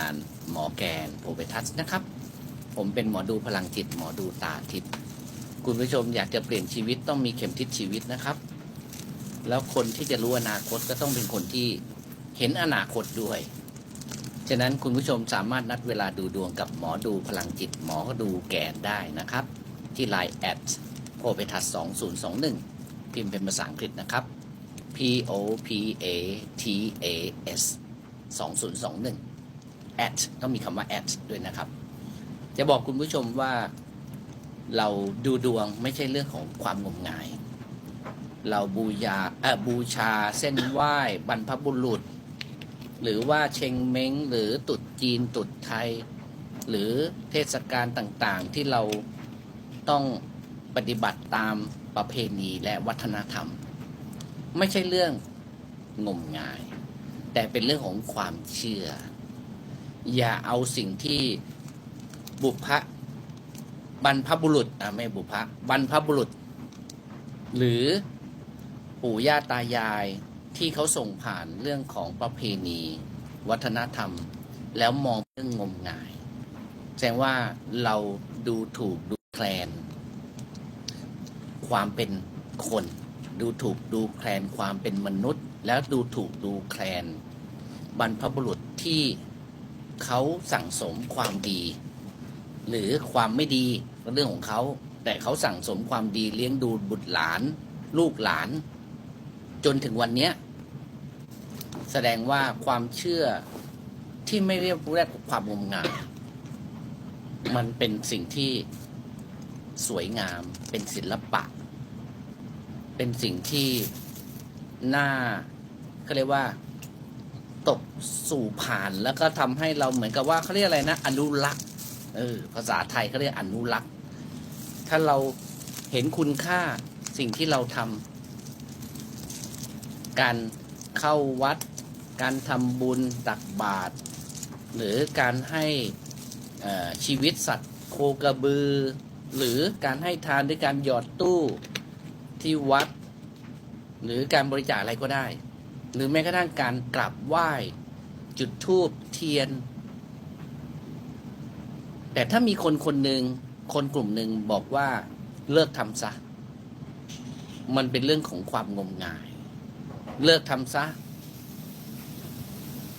อ่านหมอแกนโพเปทัสนะครับ ผมเป็นหมอดูพลังจิต หมอดูตาทิพย์คุณผู้ชมอยากจะเปลี่ยนชีวิตต้องมีเข็มทิศชีวิตนะครับ แล้วคนที่จะรู้อนาคตก็ต้องเป็นคนที่เห็นอนาคตด้วย ฉะนั้นคุณผู้ชมสามารถนัดเวลาดูดวงกับหมอดูพลังจิต หมอดูแกนได้นะครับ ที่ Line แอดโพเปทัส2021 พิมพ์เป็นภาษาอังกฤษนะครับ P O P A T A S 2021 แอดต้องมีคำว่าแอดด้วยนะครับ จะบอกคุณผู้ชมว่าเราดูดวงไม่ใช่เรื่องของความงมงาย เราบูยาเออบูชาเส้นไหว้บรรพบุรุษ หรือว่าเชงเม้ง หรือตุดจีนตุดไทย หรือเทศกาลต่างๆ ที่เราต้องปฏิบัติตามประเพณีและวัฒนธรรม ไม่ใช่เรื่องงมงาย แต่เป็นเรื่องของความเชื่อ อย่าเอาสิ่งที่บุพะบรรพบุรุษอะไม่บุพะบรรพบุรุษ หรือปู่ย่าตายายที่เขาส่งผ่านเรื่องของประเพณี วัฒนธรรม แล้วมองเรื่องงมงาย แสดงว่าเราดูถูกดูแคลน ความเป็นคน ดูถูกดูแคลนความเป็นมนุษย์ แล้วดูถูกดูแคลน บรรพบุรุษที่ เขาสั่งสมความดี หรือความไม่ดีเรื่องของเขา แต่เขาสั่งสมความดีเลี้ยงดูบุตรหลาน ลูกหลาน จนถึงวันเนี้ย แสดงว่าความเชื่อที่ไม่เรียกแรกความงมงายมันเป็นสิ่งที่สวยงามเป็นศิลปะ เป็นสิ่งที่น่าเขาเรียกว่า ตกสู่ผ่านแล้วก็ทำให้เราเหมือนกับว่าเขาเรียกอะไรนะ อนุรักษ์เออภาษาไทยเขาเรียกอนุรักษ์ ถ้าเราเห็นคุณค่าสิ่งที่เราทำการเข้าวัด การทำบุญตักบาตรหรือการให้ชีวิตสัตว์โคกระบือ หรือการให้ทานด้วยการหยอดตู้ที่วัด หรือการบริจาคอะไรก็ได้ หรือแม้กระทั่งการกราบไหว้ จุดธูปเทียน แต่ถ้ามีคนคนหนึ่งคนกลุ่มหนึ่งบอกว่าเลิกทำซะ มันเป็นเรื่องของความงมงาย เลิกทำซะ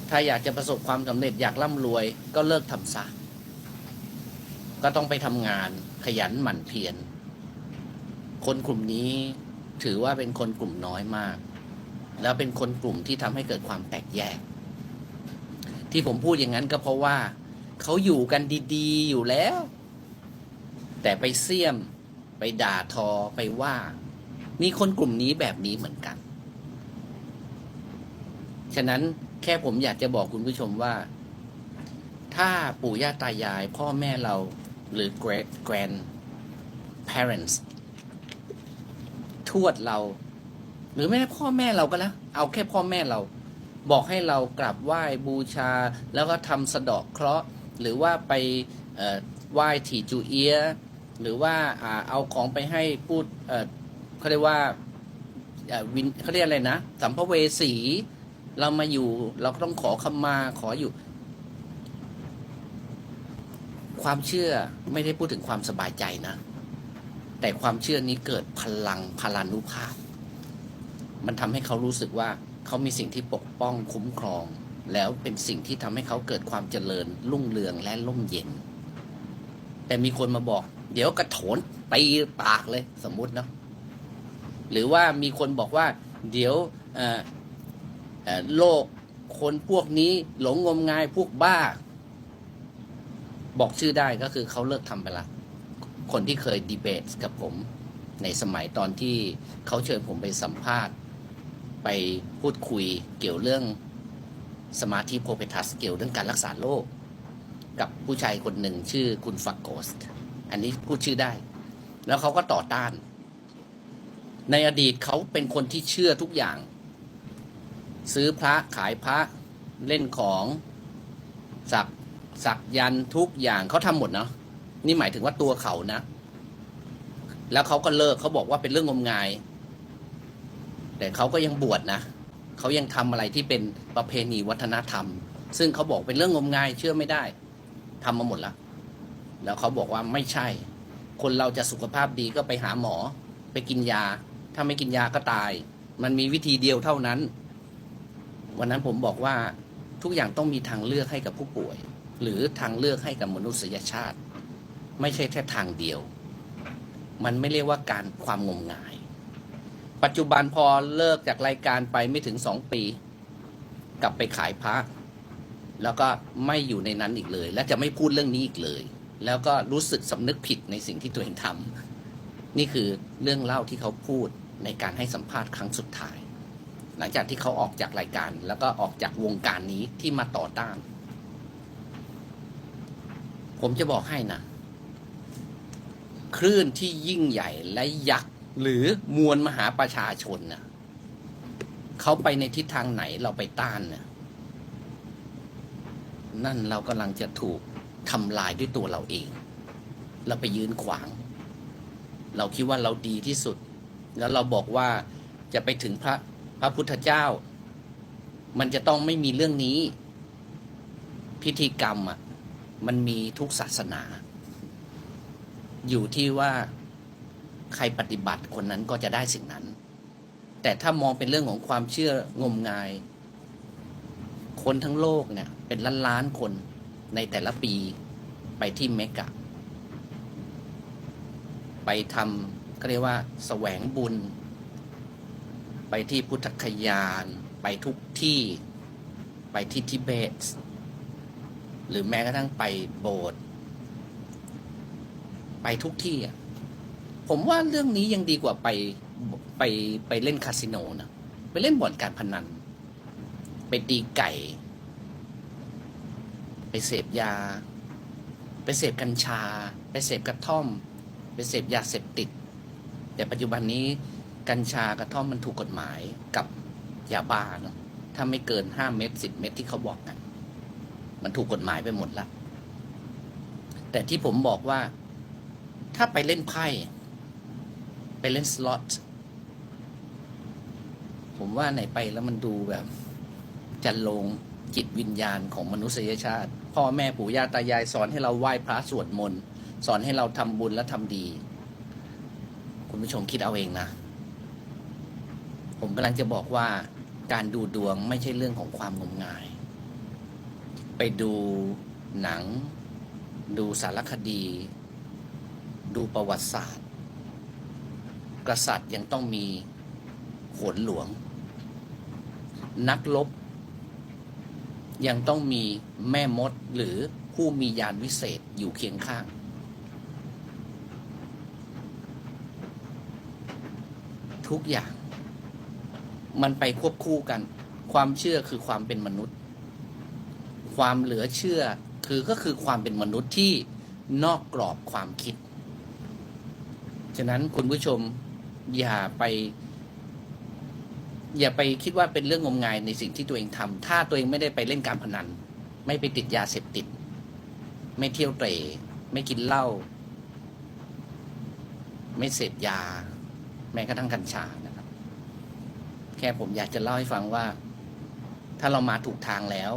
ถ้าอยากจะประสบความสำเร็จอยากร่ำรวย ก็เลิกทำซะ ก็ต้องไปทำงานขยันหมั่นเพียรคนกลุ่มนี้ถือว่าเป็นคนกลุ่มน้อยมาก แล้วเป็นคนกลุ่มที่ทำให้เกิดความแตกแยก ที่ผมพูดอย่างนั้นก็เพราะว่าเขาอยู่กันดีๆ อยู่แล้ว แต่ไปเสี่ยม ไปด่าทอไปว่า มีคนกลุ่มนี้แบบนี้เหมือนกัน ฉะนั้นแค่ผมอยากจะบอกคุณผู้ชมว่า ถ้าปู่ย่าตายาย พ่อแม่เราหรือ great grand parents ทวดเรา หรือแม่พ่อแม่เราก็แล้ว เอาแค่พ่อแม่เรา บอกให้เรากราบไหว้บูชา แล้วก็ทำสะดาะเคราะห์ หรือว่าไปไหว้ถี่จูเอียหรือว่าอเอาของไปให้พูดเขาเรียกว่าเอ่อวินเขาเรียกอะไรนะสัมภเวสี เรามาอยู่เราก็ต้องขอขมาขออยู่ ความเชื่อไม่ได้พูดถึงความสบายใจนะ แต่ความเชื่อนี้เกิดพลังพลานุภาพ มันทำให้เขารู้สึกว่าเขามีสิ่งที่ปกป้องคุ้มครอง แล้วเป็นสิ่งที่ทำให้เขาเกิดความเจริญ รุ่งเรืองและร่มเย็น แต่มีคนมาบอก เดี๋ยวกระโถนตีปากเลยสมมุติเนาะหรือว่ามีคนบอกว่า เดี๋ยวโลกคนพวกนี้หลงงมงายพวกบ้า บอกชื่อได้ก็คือเขาเลิกทำไปละคนที่เคยดีเบตกับผมในสมัยตอนที่เขาเชิญผมไปสัมภาษณ์ ไปพูดคุยเกี่ยวเรื่องสมาธิโพเพทัสเกี่ยวเรื่องการรักษาโรคกับผู้ชายคนหนึ่งชื่อคุณฟักโกสอันนี้พูดชื่อได้ แล้วเขาก็ต่อต้าน ในอดีตเขาเป็นคนที่เชื่อทุกอย่าง ซื้อพระขายพระเล่นของสักสักยันทุกอย่างเขาทำหมดเนาะนี่หมายถึงว่าตัวเขานะ แล้วเขาก็เลิกเขาบอกว่าเป็นเรื่องงมงาย แต่เขาก็ยังบวชนะเขายังทำอะไรที่เป็นประเพณีวัฒนธรรม ซึ่งเขาบอกเป็นเรื่องงมงายเชื่อไม่ได้ทำมาหมดแล้วแล้วเขาบอกว่าไม่ใช่ คนเราจะสุขภาพดีก็ไปหาหมอ ไปกินยา ถ้าไม่กินยาก็ตาย มันมีวิธีเดียวเท่านั้น วันนั้นผมบอกว่าทุกอย่างต้องมีทางเลือกให้กับผู้ป่วย หรือทางเลือกให้กับมนุษยชาติ ไม่ใช่แค่ทางเดียว มันไม่เรียกว่าการความงมงาย ปัจจุบันพอเลิกจากรายการไปไม่ถึงสองปี กลับไปขายพระแล้วก็ไม่อยู่ในนั้นอีกเลย และจะไม่พูดเรื่องนี้อีกเลย แล้วก็รู้สึกสำนึกผิดในสิ่งที่ตัวเองทำนี่คือเรื่องเล่าที่เขาพูดในการให้สัมภาษณ์ครั้งสุดท้าย หลังจากที่เขาออกจากรายการ แล้วก็ออกจากวงการนี้ที่มาต่อต้าน ผมจะบอกให้นะคลื่นที่ยิ่งใหญ่และยักษ์ หรือมวลมหาประชาชนน่ะเขาไปในทิศทางไหนเราไปต้านน่ะนั่นเรากำลังจะถูกทำลายด้วยตัวเราเอง เราไปยืนขวาง เราคิดว่าเราดีที่สุด แล้วเราบอกว่าจะไปถึงพระพระพุทธเจ้า มันจะต้องไม่มีเรื่องนี้ พิธีกรรมอะมันมีทุกศาสนา อยู่ที่ว่า ใครปฏิบัติคนนั้นก็จะได้สิ่งนั้น แต่ถ้ามองเป็นเรื่องของความเชื่องมงาย คนทั้งโลกเนี่ย เป็นล้านล้านคนในแต่ละปีไปที่เมกะ ไปทำก็เรียกว่าแสวงบุญ ไปที่พุทธคยาน ไปทุกที่ไปที่ทิเบต หรือแม้กระทั่งไปโบสถ์ไปทุกที่อะ ผมว่าเรื่องนี้ยังดีกว่าไปไปไปเล่นคาสิโนนะไปเล่นบ่อนการพนัน ไปตีไก่ ไปเสพยา ไปเสพกัญชา ไปเสพกระท่อม ไปเสพยาเสพติด แต่ปัจจุบันนี้กัญชากระท่อมมันถูกกฎหมายกับยาบ้าเนาะถ้าไม่เกินห้าเม็ดสิบเม็ดที่เขาบอกกัน มันถูกกฎหมายไปหมดแล้วแต่ที่ผมบอกว่า ถ้าไปเล่นไพ่ ไปเล่นสล็อตผมว่าไหนไปแล้วมันดูแบบจะลงจิตวิญญาณของมนุษยชาติ พ่อแม่ปู่ย่าตายายสอนให้เราไหว้พระสวดมนต์สอนให้เราทำบุญและทำดี คุณผู้ชมคิดเอาเองนะ ผมกำลังจะบอกว่าการดูดวงไม่ใช่เรื่องของความงมงาย ไปดูหนัง ดูสารคดี ดูประวัติศาสตร์ กษัตริย์ยังต้องมีโขนหลวง นักรบยังต้องมีแม่มดหรือผู้มียานวิเศษอยู่เคียงข้าง ทุกอย่าง มันไปควบคู่กัน ความเชื่อคือความเป็นมนุษย์ ความเหลือเชื่อคือก็คือความเป็นมนุษย์ที่นอกกรอบความคิด ฉะนั้นคุณผู้ชม อย่าไป อย่าไปคิดว่าเป็นเรื่องงมงายในสิ่งที่ตัวเองทำถ้าตัวเองไม่ได้ไปเล่นการพนัน ไม่ไปติดยาเสพติด ไม่เที่ยวเตร่ไม่กินเหล้าไม่เสพยา แม้กระทั่งกัญชานะครับ แค่ผมอยากจะเล่าให้ฟังว่า ถ้าเรามาถูกทางแล้ว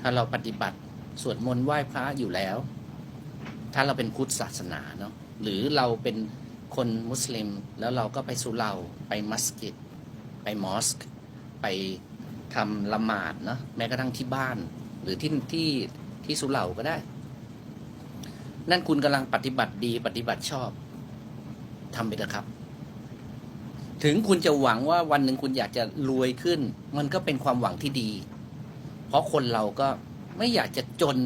ถ้าเราปฏิบัติสวดมนต์ไหว้พระอยู่แล้ว ถ้าเราเป็นพุทธศาสนาเนาะหรือเราเป็น คนมุสลิม แล้วเราก็ไปสุเหร่าไปมัสยิด ไปมอสก์ไปทำละหมาดเนาะแม้กระทั่งที่บ้าน หรือที่ที่ที่สุเหร่าก็ได้ นั่นคุณกำลังปฏิบัติดีปฏิบัติชอบทำไปเถอะครับ ถึงคุณจะหวังว่าวันหนึ่งคุณอยากจะรวยขึ้น มันก็เป็นความหวังที่ดี เพราะคนเราก็ไม่อยากจะจน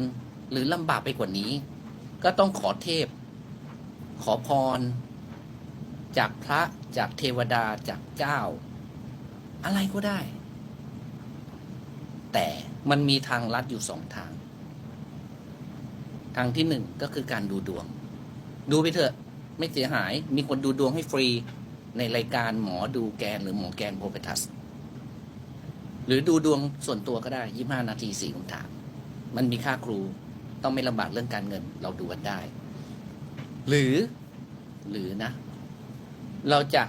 หรือลำบากไปกว่านี้ ก็ต้องขอเทพ ขอพร จากพระจากเทวดาจากเจ้า อะไรก็ได้ แต่มันมีทางลัดอยู่สองทาง ทางที่หนึ่งก็คือการดูดวง ดูไปเถอะ ไม่เสียหาย มีคนดูดวงให้ฟรีในรายการหมอดูแกนหรือหมอแกนโพเปทัส หรือดูดวงส่วนตัวก็ได้ยี่ห้านาทีสี่คำถาม มันมีค่าครูต้องไม่ลำบากเรื่องการเงิน เราดูกันได้ หรือหรือนะ เราจะ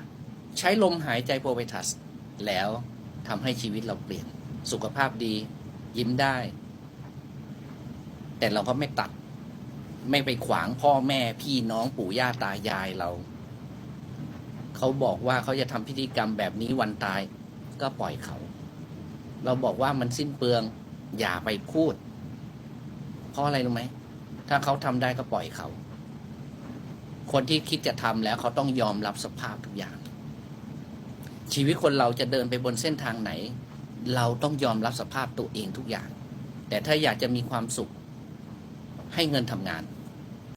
ใช้ลมหายใจโพเปทัส แล้วทำให้ชีวิตเราเปลี่ยน สุขภาพดี ยิ้มได้ แต่เราก็ไม่ตัด ไม่ไปขวางพ่อแม่พี่น้องปู่ย่าตายายเรา เขาบอกว่าเขาจะทำพิธีกรรมแบบนี้วันตาย ก็ปล่อยเขา เราบอกว่ามันสิ้นเปลือง อย่าไปพูด เพราะอะไรรู้ไหม ถ้าเขาทำได้ก็ปล่อยเขา คนที่คิดจะทำแล้วเขาต้องยอมรับสภาพทุกอย่าง ชีวิตคนเราจะเดินไปบนเส้นทางไหน เราต้องยอมรับสภาพตัวเองทุกอย่าง แต่ถ้าอยากจะมีความสุข ให้เงินทำงาน